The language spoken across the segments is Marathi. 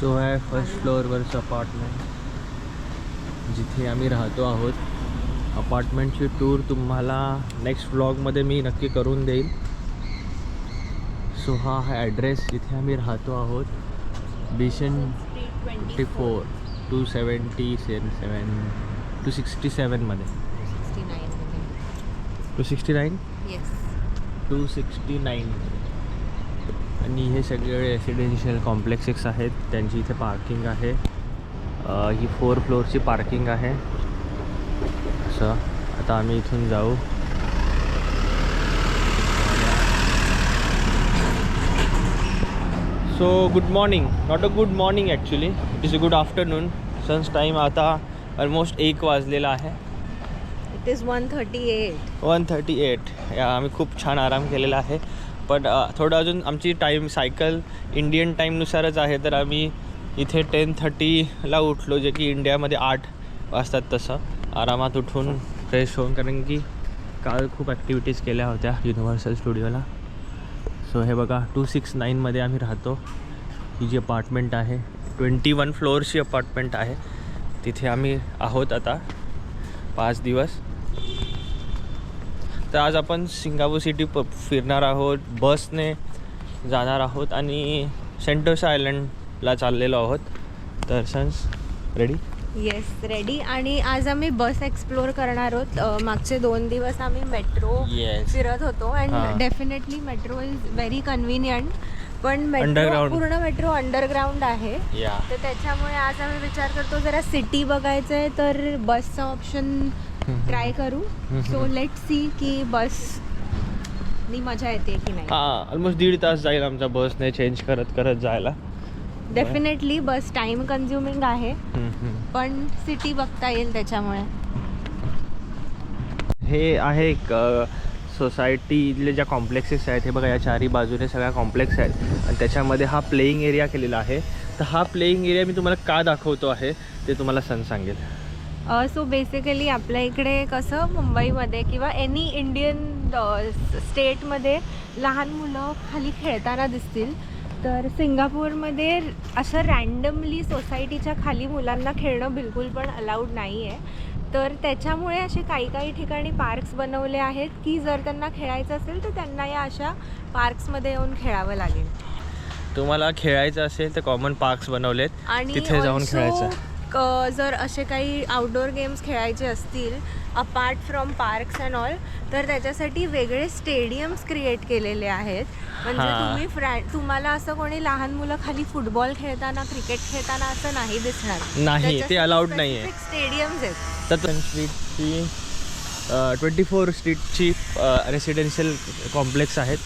सो आहे फर्स्ट फ्लोअरवरचं अपार्टमेंट जिथे आम्ही राहतो आहोत. अपार्टमेंटची टूर तुम्हाला नेक्स्ट व्लॉगमध्ये मी नक्की करून देईल. सो हा आहे ॲड्रेस जिथे आम्ही राहतो आहोत. Bishan twenty four two seventy seven seven two sixty सेवनमध्ये two sixty nine two sixty nine आणि हे सगळे रेसिडेन्शियल कॉम्प्लेक्सेस आहेत. त्यांची इथे पार्किंग आहे. ही फोर फ्लोअरची पार्किंग आहे. असं. आता आम्ही इथून जाऊ. So good morning not a good morning actually it is a good afternoon sons time आता ऑलमोस्ट एक वाजलेला आहे. It is one thirty eight one thirty eight आम्ही खूप छान आराम केलेला आहे. पण uh, थोडं अजून आमची टाईम सायकल इंडियन टाईमनुसारच आहे. तर आम्ही इथे टेन थर्टीला उठलो जे की इंडियामध्ये आठ वाजतात तसं. आरामात उठून फ्रेश होऊन कारण की काल खूप ॲक्टिव्हिटीज केल्या होत्या युनिव्हर्सल स्टुडिओला सो हे बघा टू सिक्स नाईनमध्ये आम्ही राहतो. ही जी अपार्टमेंट आहे ट्वेंटी वन फ्लोअरची अपार्टमेंट आहे. तिथे आम्ही आहोत आता पाच दिवस. तर आज आपण सिंगापूर सिटी प फिरणार आहोत बसने जाणार आहोत आणि सेंटोसा आयलंडला चाललेलो आहोत. तर सन्स रेडी येस रेडी आणि आज आम्ही बस एक्सप्लोर करणार आहोत. मागचे दोन दिवस आम्ही मेट्रो फिरत होतो हा. And definitely metro is very convenient पण मेट्रो Underground. पूर्ण मेट्रो अंडरग्राऊंड आहे. या तर त्याच्यामुळे आज आम्ही विचार करतो जरा सिटी बघायचं आहे तर बसचा ऑप्शन ट्राय करू. सो लेट सी की बस नी मजा येते की नाही. हां ऑलमोस्ट दीड तास जाईल आमचा बसने चेंज करत करत जायला. डेफिनेटली बस टाइम कन्झ्युमिंग आहे. पण सिटी बघता येईल त्याच्यामुळे. हे आहे एक सोसायटीतले ज्या कॉम्प्लेक्सेस आहेत हे बघा या चारी बाजूने सगळ्या कॉम्प्लेक्स आहेत. आणि त्याच्यामध्ये हा प्लेईंग एरिया केलेला आहे. तर हा प्लेईंग एरिया मी तुम्हाला का दाखवतो आहे ते तुम्हाला सण सांगेल. सो बेसिकली आपल्या इकडे कसं मुंबईमध्ये किंवा एनी इंडियन स्टेटमध्ये लहान मुलं खाली खेळताना दिसतील. तर सिंगापूरमध्ये असं रँडमली सोसायटीच्या खाली मुलांना खेळणं बिलकुल पण अलाउड नाही आहे तर त्याच्यामुळे असे काही काही ठिकाणी पार्क्स बनवले आहेत की जर त्यांना खेळायचं असेल तर त्यांना या अशा पार्क्समध्ये येऊन खेळावं लागेल. तुम्हाला खेळायचं असेल तर कॉमन पार्क्स बनवलेत. आणि तिथे जाऊन खेळायचं. जर असे काही आउटडोअर गेम्स खेळायचे असतील apart from parks and all तर त्याच्यासाठी वेगळे स्टेडियम्स क्रिएट केलेले आहेत. म्हणजे. तुम्ही फ्रॅ तुम्हाला असं कोणी लहान मुलं खाली फुटबॉल खेळताना क्रिकेट खेळताना असं नाही दिसणार. नाही, ते allowed नाहीये. स्टेडियम्स आहेत. तर स्ट्रीटची ट्वेंटी फोर स्ट्रीटची रेसिडेन्शियल कॉम्प्लेक्स आहेत.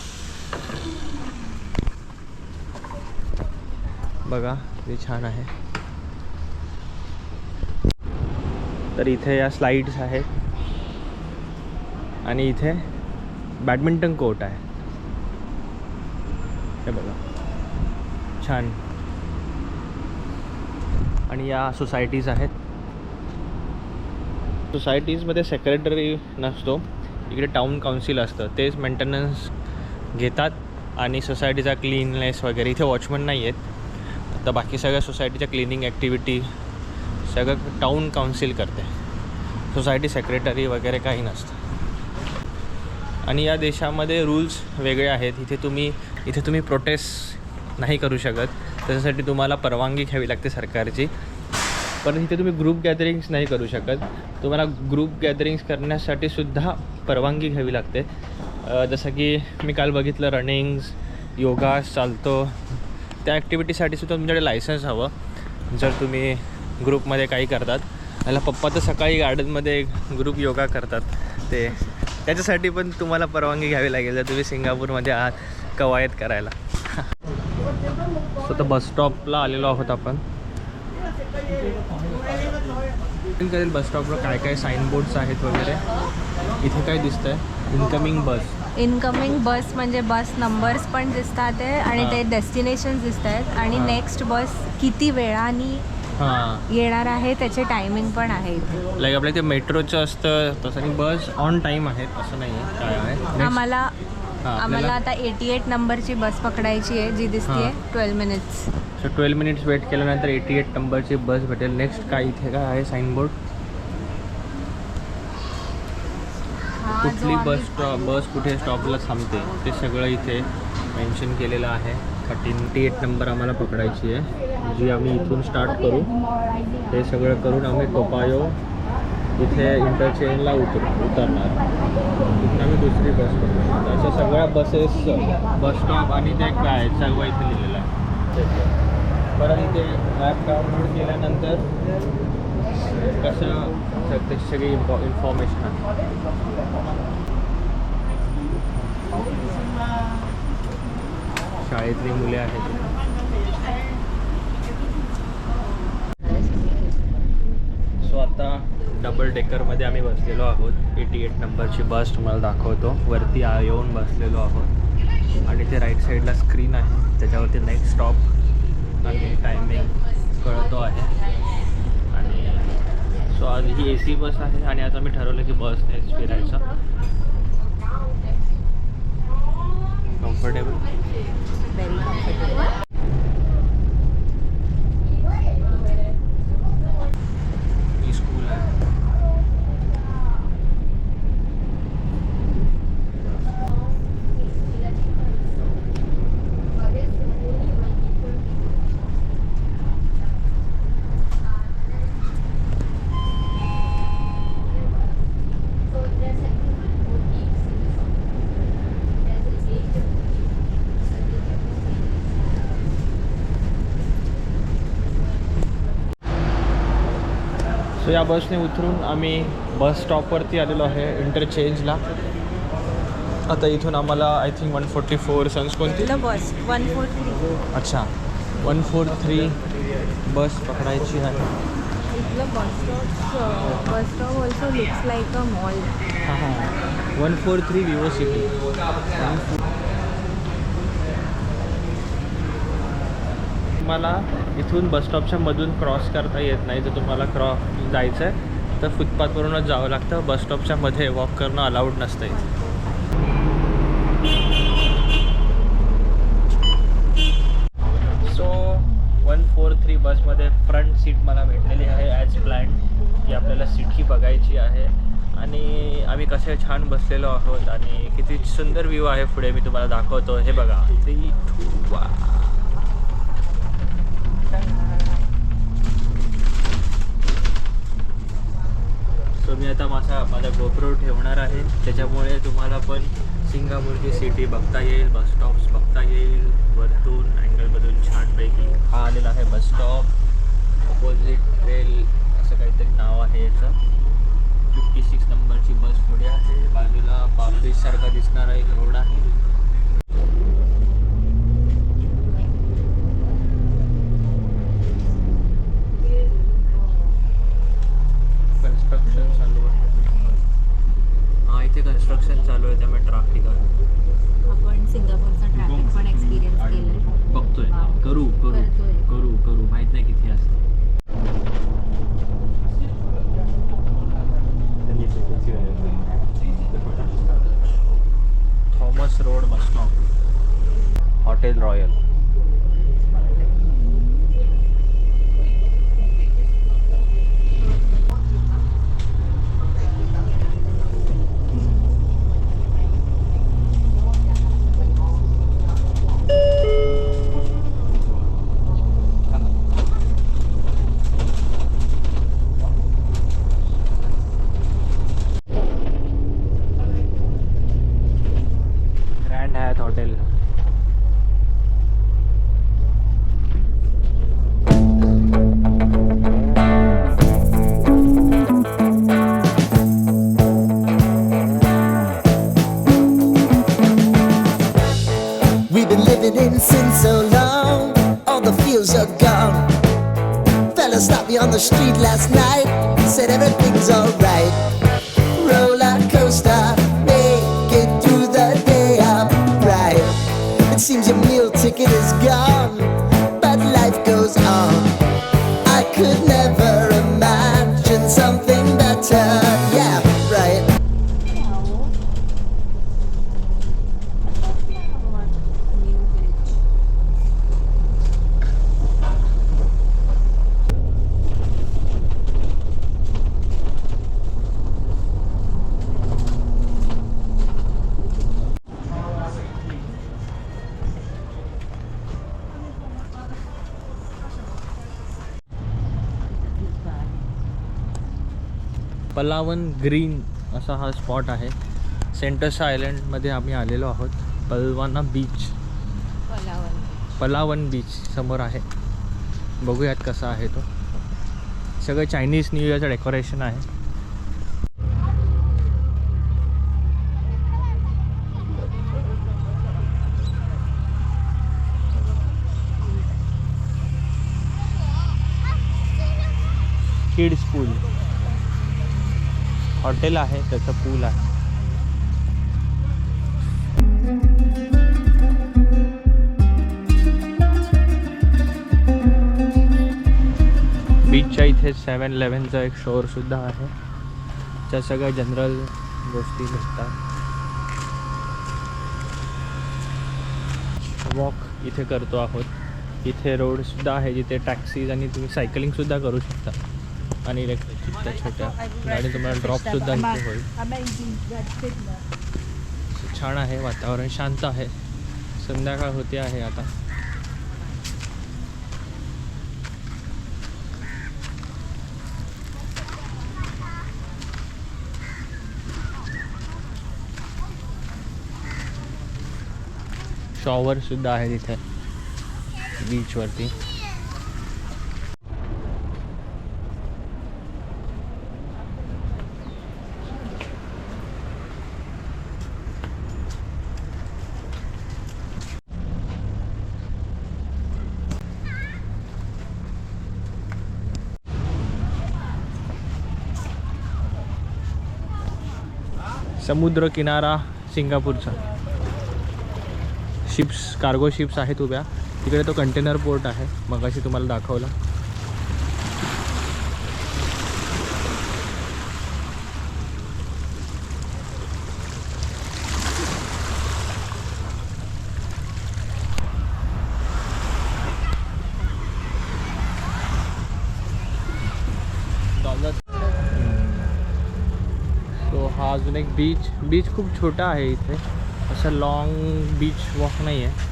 बघा ते छान आहे. तर इथे या स्लाईड्स आहेत. आणि इथे बॅडमिंटन कोर्ट आहे. हे बघा. छान. आणि या सोसायटीज आहेत. सोसायटीजमध्ये सेक्रेटरी नसतो. इकडे टाउन काउन्सिल असतं. तेच मेंटेनन्स घेतात आणि सोसायटीचा क्लीननेस वगैरे. इथे वॉचमन नाही आहेत तर बाकी सगळ्या सोसायटीच्या क्लिनिंग ॲक्टिव्हिटी सगळं टाउन काउन्सिल करते सोसायटी सेक्रेटरी वगैरे काही नसतं आणि या देशामध्ये रूल्स वेगळे आहेत. इथे तुम्ही इथे तुम्ही प्रोटेस्ट नाही करू शकत. त्याच्यासाठी तुम्हाला परवानगी घ्यावी लागते सरकारची. पण इथे तुम्ही ग्रुप गॅदरिंग्स नाही करू शकत. तुम्हाला ग्रुप गॅदरिंग्स करण्यासाठी सुद्धा परवानगी घ्यावी लागते. जसं की मी काल बघितलं रनिंग्स योगा चालतो. त्या ॲक्टिव्हिटीसाठी सुद्धा तुमच्याकडे लायसन्स हवं. जर तुम्ही ग्रुपमध्ये काही करतात. मला पप्पा तर सकाळी गार्डनमध्ये ग्रुप योगा करतात. ते त्याच्यासाठी पण तुम्हाला परवानगी घ्यावी लागेल जर तुम्ही सिंगापूरमध्ये आहात कवायत करायला. सो तर बस स्टॉपला आलेलो आहोत आपण. करेल बस स्टॉपवर काय काय साईन बोर्ड्स आहेत वगैरे? इथे काय दिसतंय? इन्कमिंग बस इनकमिंग बस म्हणजे बस नंबर्स पण दिसतात आहे आणि. ते डेस्टिनेशन दिसत आहेत. आणि. नेक्स्ट बस किती वेळानी येणार आहे त्याचे टायमिंग पण आहे इथे. लाईक आपल्या ते मेट्रोचं असतं तसं आणि बस ऑन टाईम आहेत असं नाही आहे काय आहे. आम्हाला आम्हाला आता एटी एट नंबरची बस पकडायची आहे जी दिसते. Twelve minutes so twelve minutes wait केल्यानंतर एटी एट नंबरची बस भेटेल. नेक्स्ट काय इथे काय आहे? साईनबोर्ड कुठली बस स्टॉप बस कुठे स्टॉपला थांबते ते सगळं इथे मेन्शन केलेलं आहे. थर्टी एट नंबर आम्हाला पकडायची आहे. जी आम्ही इथून स्टार्ट करू. ते सगळं करून आम्ही टोपायो इथे इंटरचेंजला उतर उतरणार. तिथून आम्ही दुसरी बस पकडू अशा सगळ्या बसेस बस स्टॉप आणि ते काय सर्व इथे लिहिलेलं आहे. परत इथे ॲप डाउनलोड केल्यानंतर कसं स- सगळी इन्फॉ इन्फॉर्मेशन आहे. शाळेतली मुले आहेत. सो आता डबल डेकरमध्ये आम्ही बसलेलो आहोत. एटी एट नंबरची बस तुम्हाला दाखवतो. वरती आ येऊन बसलेलो आहोत. आणि ते राईट साईडला स्क्रीन आहे. त्याच्यावरती नेक्स्ट स्टॉप आणि टायमिंग कळतो आहे. आणि सो आज ही ए सी बस आहे आणि आता मी ठरवलं की बसनेच फिरायचं कम्फर्टेबल व्हेरी कम्फर्टेबल ही स्कूल आहे या बसने उतरून आम्ही बस स्टॉपवरती आलेलो आहे इंटरचेंजला आता इथून आम्हाला I think one forty four sons कोणती बस वन फोर थ्री अच्छा. वन फोर थ्री बस पकडायची आहे. इथलं bus stop bus stop also looks like a mall हां हां. One four three Vivo City तुम्हाला इथून बस क्रॉस करता येत नाही जर तुम्हाला क्रॉस जायचं आहे तर फुटपाथवरूनच जावं लागतं. बसमध्ये वॉक करणं अलाउड नसतं इथे सो वन फोर थ्री बसमध्ये फ्रंट सीट मला भेटलेली आहे ॲज प्लॅन की आपल्याला सीटही बघायची आहे. आणि आम्ही कसे छान बसलेलो आहोत आणि किती सुंदर व्ह्यू आहे पुढे मी तुम्हाला दाखवतो. हे बघा. थ्री टू वा सो मी आता माझा माझा गोप्रो ठेवणार आहे. त्याच्यामुळे तुम्हाला पण सिंगापूरची सिटी बघता येईल बस स्टॉप्स बघता येईल. वरतून अँगलमधून छानपैकी. हा आलेला आहे बस स्टॉप अपोजिट रेल असं काहीतरी नाव आहे याचं. फिफ्टी सिक्स नंबरची बस पुढे आहे. बाजूला पापडीसारखा दिसणारा एक रोड आहे कन्स्ट्रक्शन चालू आहे हा इथे कन्स्ट्रक्शन चालू आहे त्यामुळे ट्राफिक आहे. आपण सिंगापूरचा ट्रॅफिक पण एक्सपिरियन्स केलं बघतोय. करू करू. करू करू. माहीत नाही किती असतं. Thomas road bus stop. Hotel royal. Fella stopped me on the street last night, said everything's alright. Roller coaster, Palawan green असा हा स्पॉट आहे. सेंटर्स आयलंडमध्ये आम्ही आलेलो आहोत. पलवाना बीच पलावन बीच समोर आहे. बघूयात कसा आहे तो. सगळं चायनीज न्यू इयरचं डेकोरेशन आहे. किड्स पूल हॉटेल आहे त्याचं पूल आहे. बीचच्या इथे सेवन इलेव्हनचा एक स्टोअरसुद्धा आहे. त्या सगळ्या जनरल गोष्टी भेटतात. वॉक इथे करतो आहोत. इथे रोडसुद्धा आहे जिथे टॅक्सीज आणि तुम्ही सायकलिंगसुद्धा करू शकता. आणि इलेक्ट्रिक इलेक्ट्रिकच्या छोट्या गाडी तुम्हाला ड्रॉपसुद्धा इथे होईल. छान आहे वातावरण शांत आहे. संध्याकाळ होते आहे आता. शॉवर सुद्धा आहे तिथे. बीचवरती समुद्र किनारा सिंगापूरचा. शिप्स कार्गो शिप्स आहेत उभ्या. तिकडे तो कंटेनर पोर्ट आहे. मगाशी तुम्हाला दाखवला. सो हा अजून एक बीच बीच खूप छोटा आहे इथे. असं लॉंग बीच वॉक नाही आहे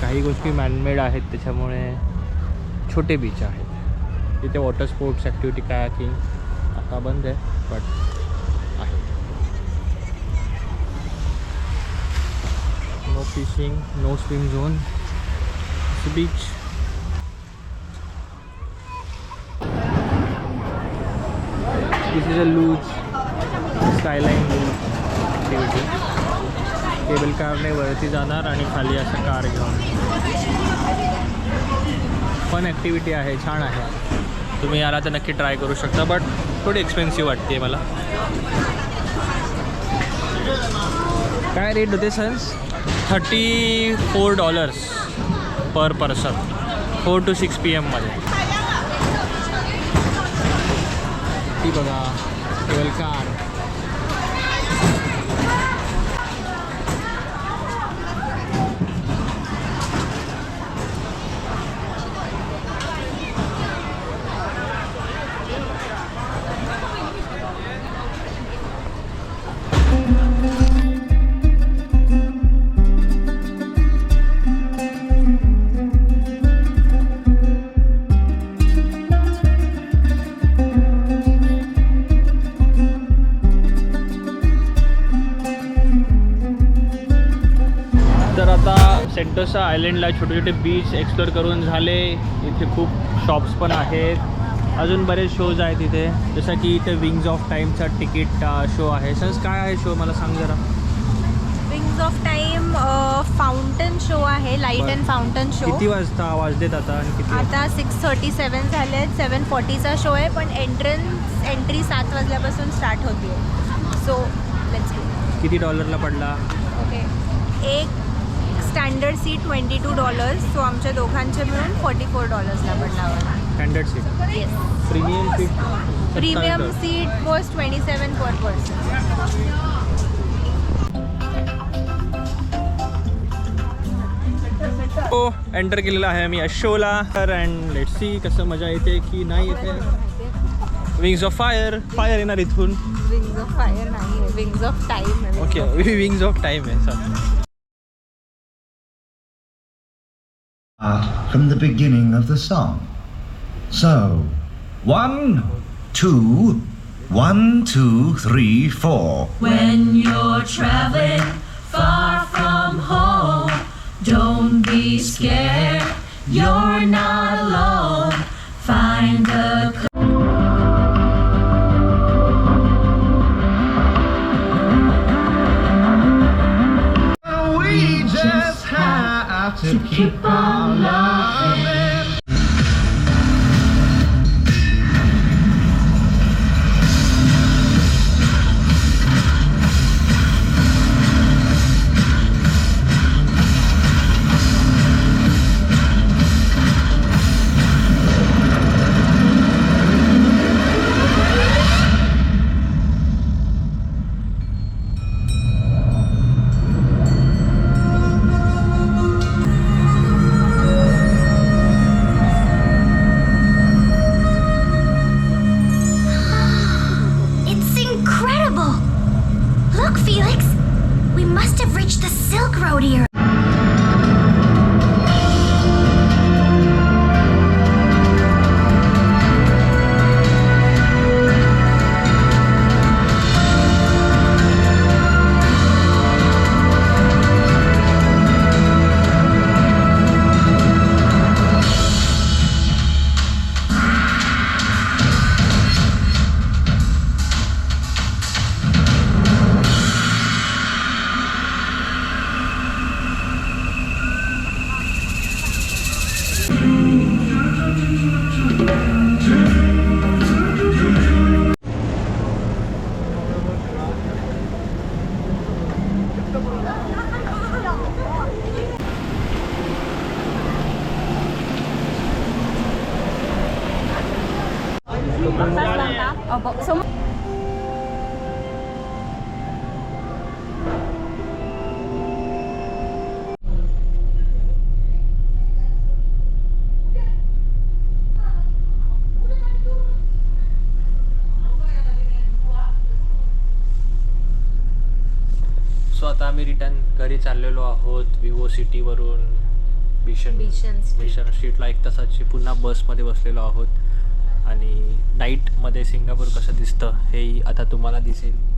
काही गोष्टी मॅनमेड आहेत त्याच्यामुळे छोटे बीच आहेत. इथे वॉटर स्पोर्ट्स ॲक्टिव्हिटी काय की आता बंद आहे बट आहे. No fishing no swim zone beach this is a luge skyline activity cable कारने वरती जाणार आणि खाली असं कार घेऊन. पण ॲक्टिव्हिटी आहे छान आहे. तुम्ही याला तर नक्की ट्राय करू शकता बट थोडी एक्सपेन्सिव्ह वाटते मला. काय रेट होते sons thirty four dollars per person four two six P एममध्ये ती बघा केबल कार सेंटोसा आयलंडला छोटे छोटे बीच एक्सप्लोर करून झाले. इथे खूप शॉप्स पण आहेत. अजून बरेच शोज आहेत इथे. जसं की इथे विंग्स ऑफ टाईमचा तिकीट शो आहे. सन्स काय आहे शो मला सांग जरा. Wings of time fountain show आहे. लाइट. अँड फाउंटन शो किती वाजता आवाज देत आता आणि किती? आता सिक्स थर्टी सेवन झाले आहेत सेवन फॉर्टीचा शो आहे पण एंट्रन्स एंट्री सात वाजल्यापासून स्टार्ट होते सो लेट्स किती डॉलरला पडला? ओके एक standard seat twenty two dollars so आमच्या दोघांचे मिळून फोर्टी फोर डॉलर्सला पडला standard seat yes premium seat premium seat was twenty seven per person हो एंटर केलेला आहे आम्ही अशोला. तर अँड लेट सी कसं मजा येते की नाही येते. विंग्स ऑफ फायर फायर येणार इथून. विंग्स ऑफ फायर नाही wings of time okay wings of time आहे sir from the beginning of the song. So, one, two, One, two, three, four. When you're traveling far from home, don't be scared. You're not alone. Find a We just have to keep on आम्ही रिटर्न घरी चाललेलो आहोत विवो सिटीवरून बिशन बिशन street. स्ट्रीटला एक तासाची पुन्हा बसमध्ये बसलेलो आहोत. आणि नाईटमध्ये सिंगापूर कसं दिसतं हेही आता तुम्हाला दिसेल.